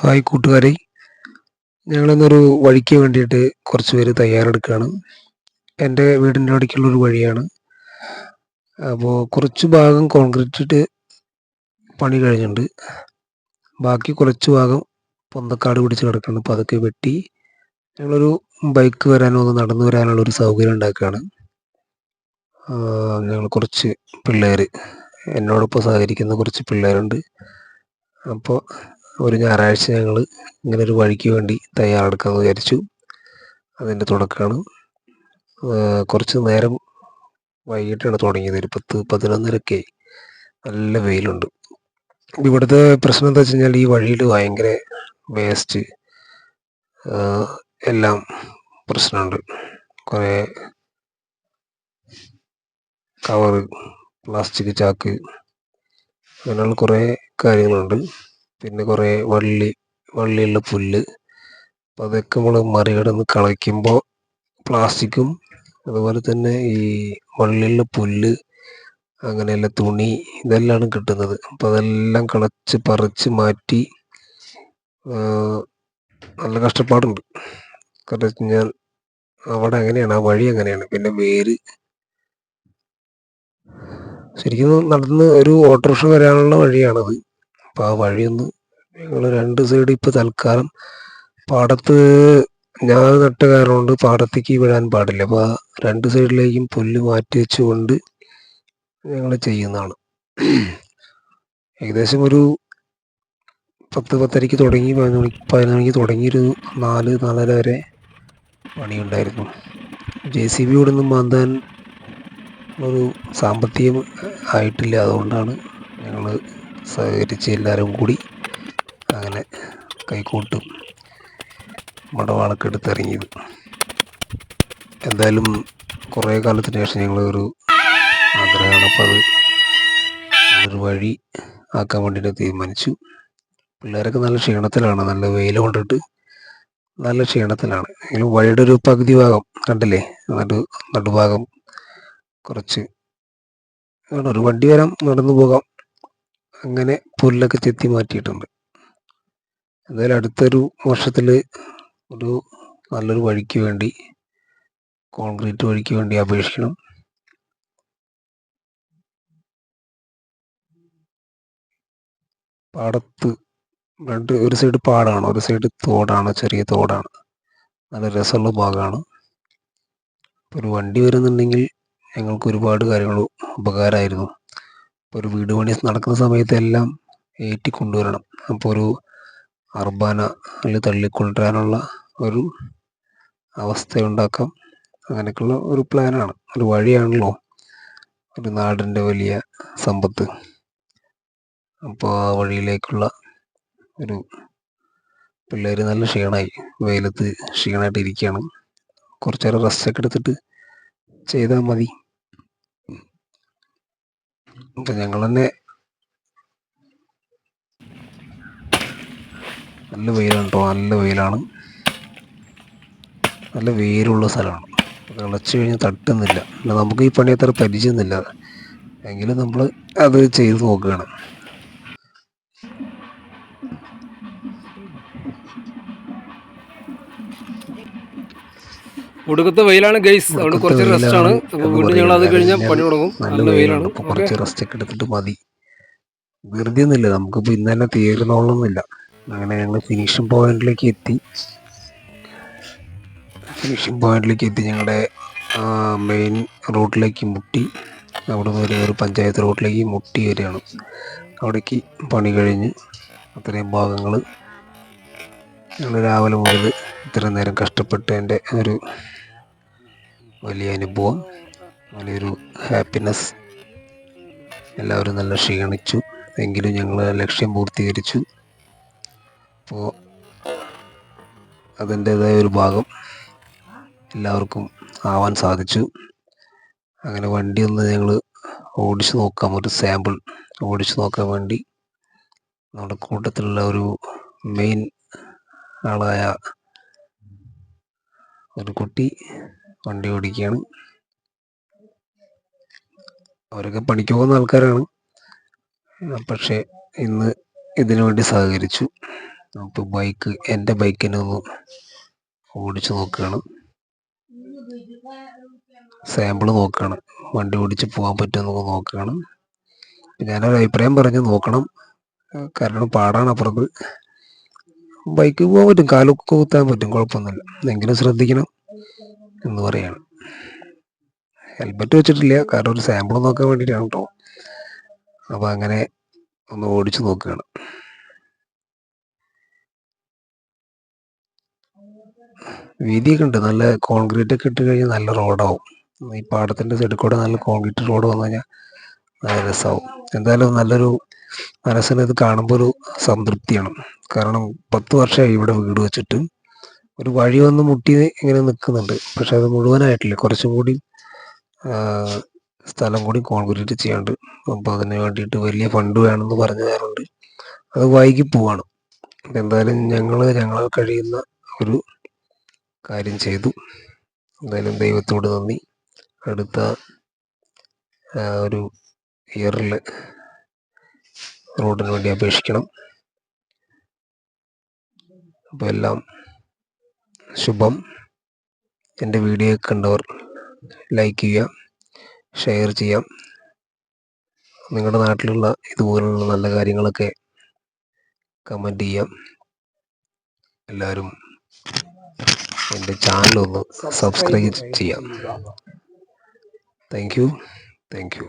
Hi കൂട്ടുകാരെ. ഞങ്ങളിന്നൊരു വഴിക്ക് വേണ്ടിയിട്ട് കുറച്ച് പേര് തയ്യാറെടുക്കുകയാണ് എന്റെ വീടിന്റെ അടുക്കുള്ളൊരു വഴിയാണ്. അപ്പോൾ കുറച്ച് ഭാഗം കോൺക്രീറ്റ് ഇട്ട് പണി കഴിഞ്ഞിട്ടുണ്ട്. ബാക്കി കുറച്ച് ഭാഗം പൊന്തക്കാട് പിടിച്ച് കിടക്കുന്നുണ്ട് അപ്പോൾ അതൊക്കെ വെട്ടി ഞങ്ങളൊരു ബൈക്ക് വരാനോ ഒന്ന് നടന്നു വരാനുള്ള ഒരു സൗകര്യം ഉണ്ടാക്കുകയാണ്. ഞങ്ങൾ കുറച്ച് പിള്ളേർ എന്നോടൊപ്പം സഹകരിക്കുന്ന കുറച്ച് പിള്ളേരുണ്ട്. അപ്പോൾ ഒരു ഞായറാഴ്ച ഞങ്ങൾ ഇങ്ങനെ ഒരു വഴിക്ക് വേണ്ടി തയ്യാറെടുക്കാമെന്ന് വിചാരിച്ചു. അതിന്റെ തുടക്കമാണ് കുറച്ച് നേരം വൈകിട്ടാണ് തുടങ്ങിയത്. ഒരു പത്ത് പതിനൊന്നരക്കെ നല്ല വെയിലുണ്ട്. ഇവിടുത്തെ പ്രശ്നം എന്താ വെച്ച് കഴിഞ്ഞാൽ ഈ വഴിയിൽ ഭയങ്കര വേസ്റ്റ് എല്ലാം പ്രശ്നമുണ്ട്. കുറേ കവറ് പ്ലാസ്റ്റിക് ചാക്ക് അങ്ങനെയുള്ള കുറേ കാര്യങ്ങളുണ്ട്. പിന്നെ കുറേ വള്ളി വള്ളിയുള്ള പുല്ല്. അപ്പം അതൊക്കെ നമ്മൾ മറികടന്ന് കളയ്ക്കുമ്പോൾ പ്ലാസ്റ്റിക്കും അതുപോലെ തന്നെ ഈ വള്ളിയുള്ള പുല്ല് അങ്ങനെയുള്ള തുണി ഇതെല്ലാമാണ് കിട്ടുന്നത്. അപ്പോൾ അതെല്ലാം കളച്ച് പറിച്ച് മാറ്റി നല്ല കഷ്ടപ്പാടുണ്ട്. കാരണം വെച്ച് കഴിഞ്ഞാൽ അവിടെ അങ്ങനെയാണ് ആ വഴി അങ്ങനെയാണ്. പിന്നെ വേര് ശരിക്കും നടന്ന് ഒരു ഓട്ടോറിക്ഷ വരാനുള്ള വഴിയാണത്. അപ്പോൾ ആ വഴിയൊന്ന് ഞങ്ങൾ രണ്ട് സൈഡ് ഇപ്പോൾ തൽക്കാലം പാടത്ത് ഞാൻ നട്ട കാരണം കൊണ്ട് പാടത്തേക്ക് വിടാൻ പാടില്ല. അപ്പോൾ ആ രണ്ട് സൈഡിലേക്കും പുല്ല് മാറ്റി വെച്ചുകൊണ്ട് ഞങ്ങൾ ചെയ്യുന്നതാണ്. ഏകദേശം ഒരു പത്ത് പത്തരയ്ക്ക് തുടങ്ങി പതിനൊന്ന് മണിക്ക് പതിനൊന്ന് മണിക്ക് തുടങ്ങിയൊരു നാല് നാലര വരെ പണിയുണ്ടായിരുന്നു. ജെ സി ബി ഇവിടെ നിന്ന് മാന്താൻ ഒരു സാമ്പത്തികം ആയിട്ടില്ല. അതുകൊണ്ടാണ് ഞങ്ങൾ സഹകരിച്ച് എല്ലാവരും കൂടി അങ്ങനെ കൈക്കോട്ടും. മടവാളൊക്കെ എടുത്തിറങ്ങിയത് എന്തായാലും കുറേ കാലത്തിന് ശേഷം ഞങ്ങളൊരു ആഗ്രഹമാണ്. അപ്പോൾ അത് ഒരു വഴി ആക്കാൻ വേണ്ടിയിട്ട് തീരുമാനിച്ചു. പിള്ളേരൊക്കെ നല്ല ക്ഷീണത്തിലാണ്. നല്ല വെയിൽ കൊണ്ടിട്ട് നല്ല ക്ഷീണത്തിലാണ്. എങ്കിലും വഴിയുടെ ഒരു പകുതി ഭാഗം കണ്ടില്ലേ? നടു നടുഭാഗം കുറച്ച്. ഒരു വണ്ടി വരാം നടന്നു പോകാം. അങ്ങനെ പുല്ലൊക്കെ ചെത്തി മാറ്റിയിട്ടുണ്ട്. എന്തായാലും അടുത്തൊരു വർഷത്തിൽ ഒരു നല്ലൊരു വഴിക്ക് വേണ്ടി കോൺക്രീറ്റ് വഴിക്ക് വേണ്ടി അപേക്ഷിക്കണം. പാടത്ത് രണ്ട് ഒരു സൈഡ് പാടാണ് ഒരു സൈഡ് തോടാണ് ചെറിയ തോടാണ്. നല്ല രസമുള്ള ഭാഗമാണ്. ഒരു വണ്ടി വരുന്നുണ്ടെങ്കിൽ ഞങ്ങൾക്ക് ഒരുപാട് കാര്യങ്ങൾ ഉപകാരമായിരുന്നു. ഒരു വീട് പണി നടക്കുന്ന സമയത്തെല്ലാം ഏറ്റി കൊണ്ടുവരണം. അപ്പോൾ ഒരു അർബാന അല്ലെങ്കിൽ തള്ളിക്കൊണ്ടുവരാനുള്ള ഒരു അവസ്ഥ ഉണ്ടാക്കാം അങ്ങനെയൊക്കെയുള്ള ഒരു പ്ലാനാണ്. ഒരു വഴിയാണല്ലോ ഒരു നാടിന്റെ വലിയ സമ്പത്ത്. അപ്പോൾ ആ വഴിയിലേക്കുള്ള ഒരു പിള്ളേർ നല്ല ക്ഷീണമായി വെയിലത്ത് ക്ഷീണമായിട്ട് ഇരിക്കുകയാണ് കുറച്ചേരം റെസ്റ്റൊക്കെ എടുത്തിട്ട് ചെയ്താൽ മതി. തന്നെ നല്ല വെയിലാണ് കേട്ടോ നല്ല വെയിലാണ്. നല്ല വേരുള്ള സ്ഥലമാണ്. തിളച്ച് കഴിഞ്ഞാൽ തട്ടുന്നില്ല. നമുക്ക് ഈ പണി അത്ര പരിചയമൊന്നുമില്ല എങ്കിലും നമ്മൾ അത് ചെയ്ത് നോക്കുകയാണ്. ഒടുക്കത്തെ വെയിലാണ് ഗൈസ് അതുകൊണ്ട് കുറച്ച് റെസ്റ്റ് ആണ്. വീട്ടിൽ വീണ്ടും ഞങ്ങൾ അത് കഴിഞ്ഞാൽ പണി തുടങ്ങും. നല്ല വെയിലാണ്. കുറച്ച് റെസ്റ്റ് ഒക്കെ എടുത്തിട്ട് മതി. വെറുതെ ഒന്നുമില്ല നമുക്കിപ്പോൾ ഇന്ന് തന്നെ തീരുന്നോളൊന്നുമില്ല അങ്ങനെ ഞങ്ങൾ ഫിനിഷിംഗ് പോയിന്റിലേക്ക് എത്തി. ഫിനിഷിംഗ് പോയിന്റിലേക്ക് എത്തി. ഞങ്ങളുടെ മെയിൻ റോഡിലേക്ക് മുട്ടി. അവിടെ നിന്ന് ഒരു പഞ്ചായത്ത് റോഡിലേക്ക് മുട്ടി വരികയാണ്. അവിടേക്ക് പണി കഴിഞ്ഞ് അത്രയും ഭാഗങ്ങൾ ഞങ്ങൾ രാവിലെ മുതൽ ഇത്രയും നേരം കഷ്ടപ്പെട്ടതിന്റെ ഒരു വലിയ അനുഭവം വലിയൊരു ഹാപ്പിനെസ് എല്ലാവരും നല്ല ക്ഷീണിച്ചു. എങ്കിലും ഞങ്ങൾ ലക്ഷ്യം പൂർത്തീകരിച്ചു. അപ്പോൾ അതിന്റേതായ ഒരു ഭാഗം എല്ലാവർക്കും ആവാൻ സാധിച്ചു. അങ്ങനെ വണ്ടി ഒന്ന് ഞങ്ങൾ ഓടിച്ചു നോക്കാം. ഒരു സാമ്പിൾ ഓടിച്ചു നോക്കാൻ വേണ്ടി. നമ്മുടെ കൂട്ടത്തിലുള്ള ഒരു മെയിൻ ആളായ ഒരു കുട്ടി വണ്ടി ഓടിക്കുകയാണ്. അവരൊക്കെ പണിക്ക് പോകുന്ന ആൾക്കാരാണ്. പക്ഷെ ഇന്ന് ഇതിനു വേണ്ടി സഹകരിച്ചു. അപ്പോൾ ബൈക്ക് എന്റെ ബൈക്കിനെ ഒന്ന് ഓടിച്ചു നോക്കുകയാണ്. സാമ്പിൾ നോക്കുകയാണ്. വണ്ടി ഓടിച്ച് പോകാൻ പറ്റുമെന്നൊക്കെ നോക്കുകയാണ്. ഞാനൊരു അഭിപ്രായം പറഞ്ഞ് നോക്കണം. കാരണം പാടാണ് അപ്പുറത്ത്. ബൈക്ക് പോകാൻ പറ്റും. കാലൊക്കെ കുത്താൻ പറ്റും. കുഴപ്പമൊന്നുമില്ല. എങ്കിലും ശ്രദ്ധിക്കണം. എന്ന് പറയാണ്. ഹെൽമെറ്റ് വെച്ചിട്ടില്ല. കാരണം ഒരു സാമ്പിൾ നോക്കാൻ വേണ്ടിയിട്ടാണ് കേട്ടോ അപ്പോൾ അങ്ങനെ ഒന്ന് ഓടിച്ചു നോക്കുകയാണ് വീതിയൊക്കെ ഉണ്ട്. നല്ല കോൺക്രീറ്റ് ഒക്കെ ഇട്ട് കഴിഞ്ഞാൽ നല്ല റോഡാവും ഈ പാടത്തിന്റെ സൈഡിൽ കൂടെ നല്ല കോൺക്രീറ്റ് റോഡ് വന്നു കഴിഞ്ഞാൽ നല്ല രസമാവും എന്തായാലും നല്ലൊരു മനസ്സിന് ഇത് കാണുമ്പോൾ ഒരു സംതൃപ്തിയാണ്. കാരണം പത്ത് വർഷമായി ഇവിടെ വീട് വെച്ചിട്ട്. ഒരു വഴി വന്ന് മുട്ടി ഇങ്ങനെ നിൽക്കുന്നുണ്ട് പക്ഷെ അത് മുഴുവനായിട്ടില്ല. കുറച്ചും കൂടി സ്ഥലം കൂടി കോൺക്രീറ്റ് ചെയ്യാണ്ട്. അപ്പോൾ അതിന് വേണ്ടിയിട്ട് വലിയ ഫണ്ട് വേണമെന്ന് പറഞ്ഞു തരുന്നുണ്ട് അത് വൈകി പോവാണ്. എന്തായാലും ഞങ്ങൾ ഞങ്ങളാൽ കഴിയുന്ന ഒരു കാര്യം ചെയ്തു. എന്തായാലും ദൈവത്തോട് നന്ദി. അടുത്ത ഒരു ഇയറിൽ റോഡിന് വേണ്ടി അപേക്ഷിക്കണം. അപ്പോൾ എല്ലാം ശുഭം. എന്റെ വീഡിയോ കണ്ടവർ ലൈക്ക് ചെയ്യുക ഷെയർ ചെയ്യാം. നിങ്ങളുടെ നാട്ടിലുള്ള ഇതുപോലുള്ള നല്ല കാര്യങ്ങളൊക്കെ കമന്റ് ചെയ്യാം. എല്ലാവരും എന്റെ ചാനലൊന്ന് സബ്സ്ക്രൈബ് ചെയ്യാം. Thank you thank you